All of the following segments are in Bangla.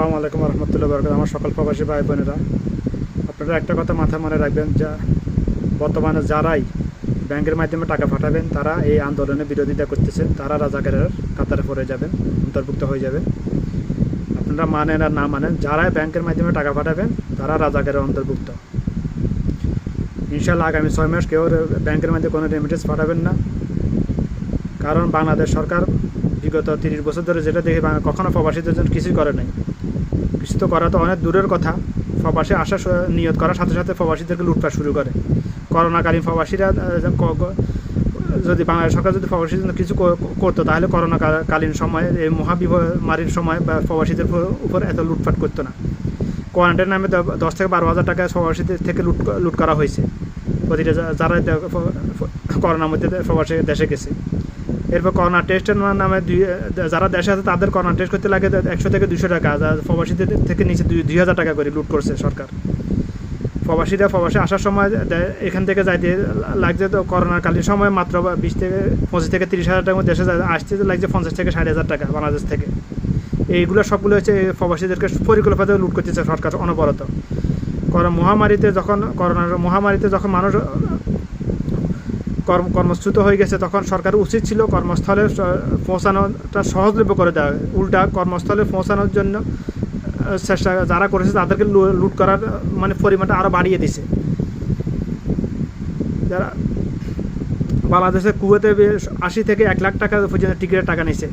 আসসালামু আলাইকুম রহমতুল্লাহ বরকাত আমার সকল প্রবাসী ভাই বোনেরা, আপনারা একটা কথা মাথা মনে রাখবেন যা বর্তমানে যারাই ব্যাংকের মাধ্যমে টাকা পাঠাবেন, তারা এই আন্দোলনে বিরোধিতা করতেছেন তারা রাজাকারের কাতারে পড়ে যাবেন, অন্তর্ভুক্ত হয়ে যাবেন। আপনারা মানেন আর না মানেন, যারাই ব্যাংকের মাধ্যমে টাকা পাঠাবেন, তারা রাজাকারের অন্তর্ভুক্ত। ইনশাল্লাহ আগামী ছয় মাস কেউ ব্যাংকের মাধ্যমে কোনো রেমিটেন্স পাঠাবেন না। কারণ বাংলাদেশ সরকার বিগত তিরিশ বছর ধরে যেটা দেখি বাংলা- কখনো প্রবাসীদের জন্য কিছুই করে নাই। কিছু তো করা তো অনেক দূরের কথা। প্রবাসী আসা নিয়ত করার সাথে সাথে প্রবাসীদেরকে লুটপাট শুরু করে। করোনাকালীন প্রবাসীরা যদি বাংলাদেশ সরকার যদি প্রবাসীদের জন্য কিছু করতো, তাহলে করোনা কালীন সময়ে, এই মহাবিমারির সময় বা প্রবাসীদের উপর- এত লুটপাট করতো না। কোয়ারেন্টাইন নামে দশ থেকে বারো হাজার টাকা প্রবাসীদের থেকে লুট লুট করা হয়েছে। প্রতিটা যারা করোনার মধ্যে প্রবাসী দেশে গেছে। এরপর করোনা টেস্টের নামে যারা দেশে আছে তাদের করোনা টেস্ট করতে লাগে একশো থেকে দুশো টাকা আর প্রবাসীদের থেকে নিচে দুই হাজার টাকা করে লুট করছে সরকার। প্রবাসীরা প্রবাসী আসার সময় এখান থেকে যাইতে লাগছে তো করোনাকালীন সময় মাত্র বিশ থেকে পঁচিশ থেকে তিরিশ হাজার টাকার দেশে আসতে লাগছে পঞ্চাশ থেকে ষাট হাজার টাকা বাংলাদেশ থেকে। এইগুলো সবগুলো হচ্ছে প্রবাসীদেরকে পরিকল্পনা লুট করতেছে সরকার অনবরত। করোনা মহামারীতে যখন, করোনার মহামারীতে যখন মানুষ কর্ম কর্মচ্যুত হয়ে গেছে, তখন সরকার উচিত ছিল কর্মস্থলে পৌঁছানোটা সহজলভ্য করে দেওয়া। উল্টা কর্মস্থলে পৌঁছানোর জন্য চেষ্টা যারা করেছে তাদেরকে লুট করার মানে পরিমাণটা আরও বাড়িয়ে দিছে। যারা বাংলাদেশের কুয়েতে আশি থেকে এক লাখ টাকা পর্যন্ত টিকিটের টাকা নিছে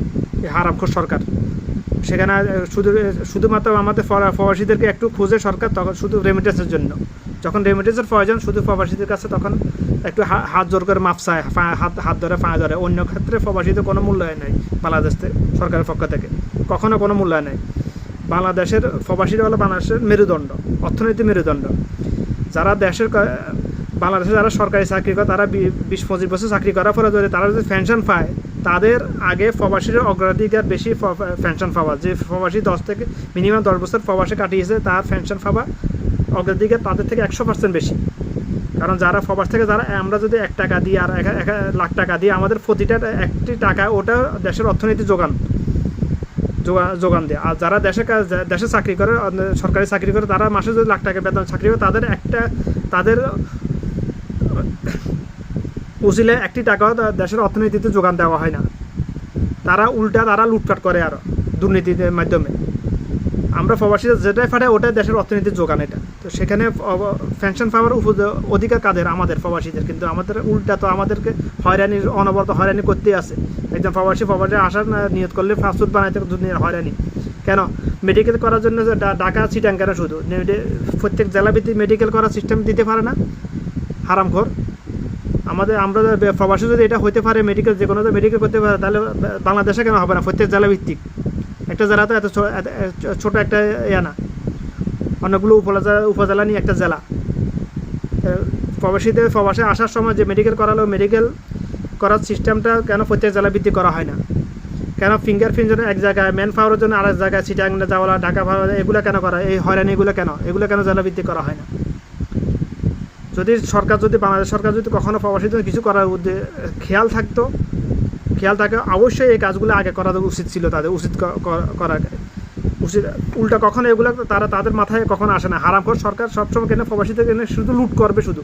হারামখোর সরকার। সেখানে শুধু, শুধুমাত্র আমাদের ফরা- প্রবাসীদেরকে একটু খুঁজে সরকার, তখন শুধু রেমিটেন্সের জন্য। যখন রেমিটেন্সের প্রয়োজন শুধু প্রবাসীদের কাছে, তখন একটু হাত জোর করে মাপ চায় হাত হাত ধরে, পা ধরে। অন্য ক্ষেত্রে প্রবাসীদের কোনো মূল্যায়ন নেই বাংলাদেশ সরকারের পক্ষ থেকে। কখনো কোনো মূল্যায়ন নেই। বাংলাদেশের প্রবাসীরা হলো বাংলাদেশের মেরুদণ্ড, অর্থনীতি মেরুদণ্ড। যারা দেশের বাংলাদেশে যারা সরকারি চাকরি করে, তারা বিশ, পঁচিশ বছর চাকরি করার পরে যদি তারা যদি পেনশন পায়, তাদের আগে প্রবাসীর অগ্রাধিকার বেশি পেনশন পাওয়া। যে প্রবাসী দশ থেকে মিনিমাম দশ বছর প্রবাসে কাটিয়েছে, তার পেনশন পাওয়া অগ্রাধিকার তাদের থেকে একশো পার্সেন্ট বেশি। কারণ যারা প্রবাস থেকে, যারা আমরা যদি এক টাকা দিই আর এক লাখ টাকা দিই, আমাদের প্রতিটা একটি টাকা ওটা দেশের অর্থনীতি যোগান, যোগা- যোগান দেয়। আর যারা দেশে কাজ দেশে চাকরি করে সরকারি চাকরি করে, তারা মাসে যদি লাখ টাকা বেতন চাকরি করে, তাদের একটা তাদের উচিলে একটি টাকাও দেশের অর্থনীতিতে যোগান দেওয়া হয় না। তারা উল্টা তারা লুটপাট করে আরও দুর্নীতির মাধ্যমে। আমরা প্রবাসীরা যেটাই ফাটাই, ওটাই দেশের অর্থনীতির যোগান এটা। তো সেখানে পেনশন পাওয়ার অধিকার কাদের? আমাদের প্রবাসীদের। কিন্তু আমাদের উল্টা তো আমাদেরকে হয়রানি, অনবরত হয়রানি করতেই আছে। একজন প্রবাসী প্রবাসী আসার নিয়ত করলে ফাস্টফুড বানাইতে দুনিয়ার হয়রানি। কেন? মেডিকেল করার জন্য যে ডা- ঢাকা সিটাং কেন শুধু। প্রত্যেক জেলাভিত্তিক মেডিকেল করার সিস্টেম দিতে পারে না। হারামখোর। আমাদের আমরা প্রবাসী যদি এটা হইতে পারে মেডিকেল যে কোনো মেডিকেল করতে পারে, তাহলে বাংলাদেশে কেন হবে না? প্রত্যেক জেলা ভিত্তিক একটা জেলা তো এত ছোট একটা ইয়া না। অনেকগুলো উপজেলা উপজেলা নিয়ে একটা জেলা। প্রবাসীদের প্রবাসে আসার সময় যে মেডিকেল করালো মেডিকেল করার সিস্টেমটা কেন প্রত্যেক জেলা ভিত্তিক করা হয় না? কেন ফিঙ্গার প্রিন্ট এক জায়গায় ম্যান পাওয়ারের জন্য আরেক জায়গায় সিটাং যাওয়া ঢাকা পাওয়া এগুলো কেন করা এই হয়রানি এগুলো কেন? এগুলো কেন জেলা ভিত্তিক করা হয় না? যদি সরকার, যদি বাংলাদেশ সরকার যদি কখনও প্রবাসীদের কিছু করার খেয়াল থাকতো খেয়াল থাকে, অবশ্যই এই কাজগুলো আগে করা উচিত ছিল তাদের, উচিত করা উচিত উল্টা কখনো এগুলো তারা তাদের মাথায় কখনো আসে না। হারাম করে সরকার সবসময় কেন প্রবাসীদের কেন শুধু লুট করবে শুধু?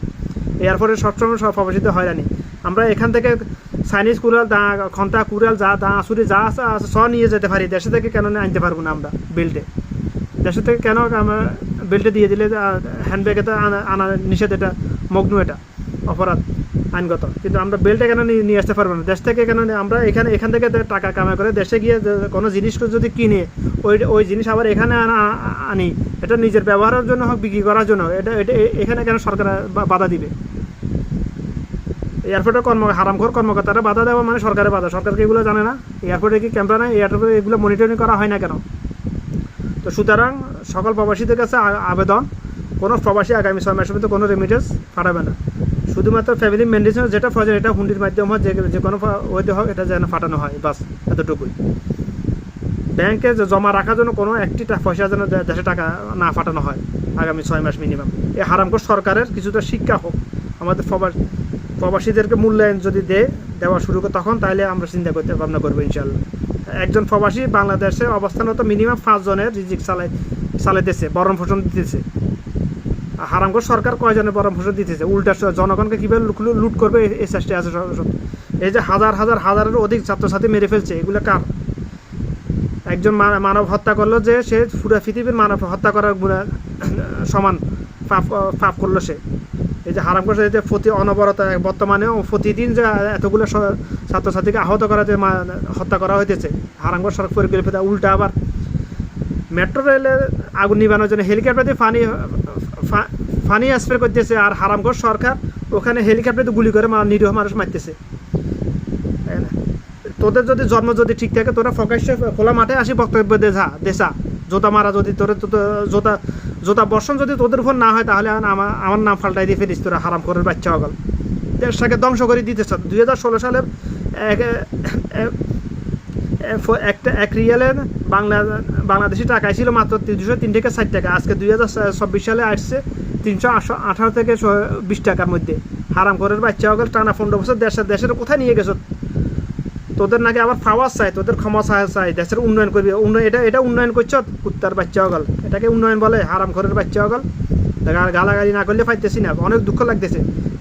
এয়ারপোর্টে সবসময় সব প্রবাসীদের হয়রানি। আমরা এখান থেকে চাইনিজ কুড়াল দা, খন্তা কুড়াল যা, দা আসুরি যা আছে সব নিয়ে যেতে পারি। দেশে থেকে কেন আনতে পারব না আমরা বেল্টে দেশে থেকে কেন আমরা বেল্টে দিয়ে দিলে হ্যান্ডব্যাগে তো আনা নিষেধ এটা, মগ্ন এটা, অপরাধ? আইনগত। কিন্তু আমরা বেল্টে কেন নিয়ে আসতে পারব না? দেশ থেকে কেন আমরা এখানে এখান থেকে টাকা কামাই করে দেশে গিয়ে কোনো জিনিস যদি কিনে, ওই ওই জিনিস আবার এখানে আনা এটা নিজের ব্যবহারের জন্য হোক, বিক্রি করার জন্য এটা এটা এখানে কেন সরকার বাধা দিবে? এয়ারপোর্টে কর্ম হারামখোর কর্মকর্তারা বাধা দেওয়া মানে সরকারের বাধা। সরকারকে এগুলো জানে না? এয়ারপোর্টে কি ক্যামেরা নাই? এয়ারপোর্টে এগুলো মনিটরিং করা হয় না কেন? তো সুতরাং সকল প্রবাসীদের কাছে আবেদন, কোনো প্রবাসী আগামী ছয় মাসের মধ্যে কোনো রেমিটেন্স পাঠাবে না। শুধুমাত্র ফ্যামিলি মেডিসিন যেটা প্রয়োজন এটা হুন্ডির মাধ্যমে হোক, যে কোনো ওইতে হোক, এটা যেন ফাটানো হয়, বাস, এতটুকুই। ব্যাংকে জমা রাখার জন্য কোনো একটি পয়সা যেন দেশে টাকা না ফাটানো হয়, আগামী ছয় মাস মিনিমাম এই হারামকর সরকারের কিছুটা শিক্ষা হোক। আমাদের প্রবাস প্রবাসীদেরকে মূল্যায়ন যদি দেয় দেওয়া শুরু করে তখন তাহলে আমরা চিন্তা করতে ভাবনা করব ইনশাল্লাহ। একজন প্রবাসী বাংলাদেশে অবস্থানত মিনিমাম পাঁচজনের রিজিক চালাই চালাইতেছে বরণ পোষণ দিতেছে। হারামগড় সরকার কয়জনের পরামর্শ দিতেছে উল্টা জনগণকে কীভাবে লুট করবে এই- চেষ্টায় আছে। এই যে হাজার হাজার হাজারের অধিক ছাত্রছাত্রী মেরে ফেলছে, এগুলো কার একজন মানব হত্যা করল যে সে পুরো পৃথিবীর মানব হত্যা করার সমান পাপ পাপ করল সে এই যে হারাম করছে যে প্রতি অনবরত বর্তমানেও প্রতিদিন যে এতগুলো ছাত্রছাত্রীকে আহত করা যে হত্যা করা হইতেছে হারামগড় সড়ক পরিকল্পিত, উল্টা আবার মেট্রো রেলের আগুন নিবানোর জন্য হেলিকপ্টার দিয়ে ফা- ফানি স্প্রে করতেছে আর হারামগড় সরকার, ওখানে হেলিকপ্টার তো গুলি করে নিরীহ মানুষ মারতেছে। তাই না? তোদের যদি জন্ম যদি ঠিক থাকে, তোরা প্রকাশ্যে খোলা মাঠে আসি বক্তব্য দেছা দেশা জোতা মারা যদি তোর জোতা জোতা বর্ষণ যদি তোদের উপর না হয়, তাহলে আমার আমার নাম ফাল্টাই দিয়ে ফেলিস তোরা হারাম করে বাচ্চা হগল দেশটাকে ধ্বংস করে দিতে দিতেছ। দুই হাজার ষোলো সালের একটা, এক রিয়ালের বাংলা, বাংলাদেশি টাকায় ছিল মাত্র দুশো তিন থেকে ষাট টাকা। আজকে দুই হাজার চব্বিশ সালে আসছে তিনশো আঠারো থেকে বিশ টাকার মধ্যে। হারাম করে বাচ্চা হগল টানা পনেরো বছর দেশের দেশের কোথায় নিয়ে গেছো? তোদের নাকি আবার পাওয়ার চাই, তোদের ক্ষমা চাই দেশের উন্নয়ন করবি। উন্নয়ন এটা এটা উন্নয়ন করছ? কুত্তার বাচ্চা হগল এটাকে উন্নয়ন বলে, হারাম ঘরের বাচ্চা হগল গা- গালাগালি না করলে পাইতেছি না। অনেক দুঃখ লাগতেছে।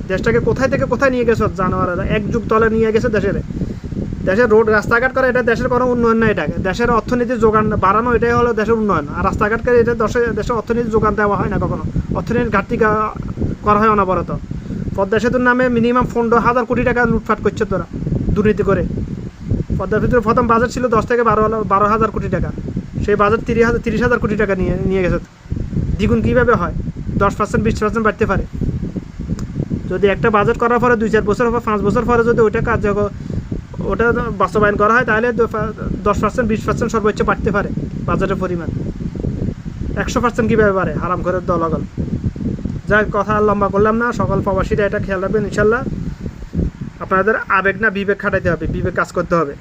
দেশটাকে কোথায় থেকে কোথায় নিয়ে গেছো? জানোয়ারেরা। এক যুগ তলে নিয়ে গেছে দেশের। দেশের রোড, রাস্তাঘাট করে এটা দেশের কোনো উন্নয়ন না এটাকে। দেশের অর্থনীতির যোগান বাড়ানো, এটাই হলো দেশের উন্নয়ন। আর রাস্তাঘাট করে এটা দেশের দেশের অর্থনীতির যোগান দেওয়া হয় না কখনো। অর্থনীতির ঘাটতি করা হয় অনবরত। পদ্মা সেতুর নামে মিনিমাম পনেরো হাজার কোটি টাকা লুটফাট করছে তোরা, দুর্নীতি করে। পদ্মার ভিতরে প্রথম বাজেট ছিল দশ থেকে বারো বারো হাজার কোটি টাকা। সেই বাজেট তিরিশ হাজার তিরিশ হাজার কোটি টাকা নিয়ে নিয়ে গেছে। দ্বিগুণ কীভাবে হয়? দশ পার্সেন্ট বিশ পার্সেন্ট বাড়তে পারে। যদি একটা বাজেট করার পরে দুই চার বছর বা পাঁচ বছর পরে যদি ওইটা কার্য ওটা বাস্তবায়ন করা হয়, তাহলে দশ পার্সেন্ট বিশ পার্সেন্ট সর্বোচ্চ বাড়তে পারে বাজারের পরিমাণ। একশো পার্সেন্ট কীভাবে পারে হারাম করে দলগল যাই কথা লম্বা করলাম না, সকল প্রবাসীরা এটা খেয়াল রাখবেন, ইনশাল্লাহ। আপনাদের আবেগ না বিবেক খাটাইতে হবে, বিবেক কাজ করতে হবে।